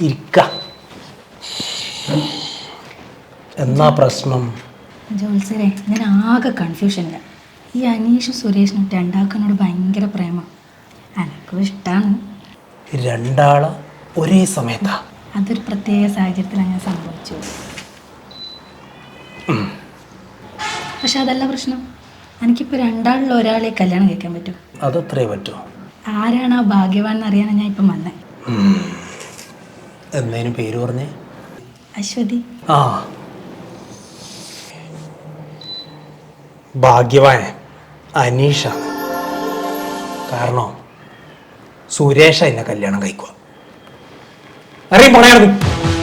ഇരിക്ക. എന്നാ പ്രശ്നം? ജോൽസരെ ഞാൻ ആകെ കൺഫ്യൂഷനില്ല ഈ അനീഷും സുരേഷിനും രണ്ടാക്കനോട് ഭയങ്കര പ്രേമം. എനക്കും ഇഷ്ടാണ്. രണ്ടാൾ ഒരേ സമയത്താ. അതൊരു പ്രത്യേക സാഹചര്യത്തിൽ അങ്ങനെ സംഭവിച്ചു പക്ഷെ അതല്ല പ്രശ്നം. എനിക്കിപ്പോൾ രണ്ടാളിൽ ഒരാളെ കല്യാണം കഴിക്കാൻ പറ്റും. അതത്രേ പറ്റുമോ ആരാണ് ആ ഭാഗ്യവാൻ അറിയാൻ ഞാൻ ഇപ്പം വന്നത് എന്തേനും പേര് പറഞ്ഞേ? അശ്വതി. ആ. ഭാഗ്യവാൻ അനീഷാണ് കാരണം? സുരേഷ എന്നെ കല്യാണം കഴിക്കുക അറിയും and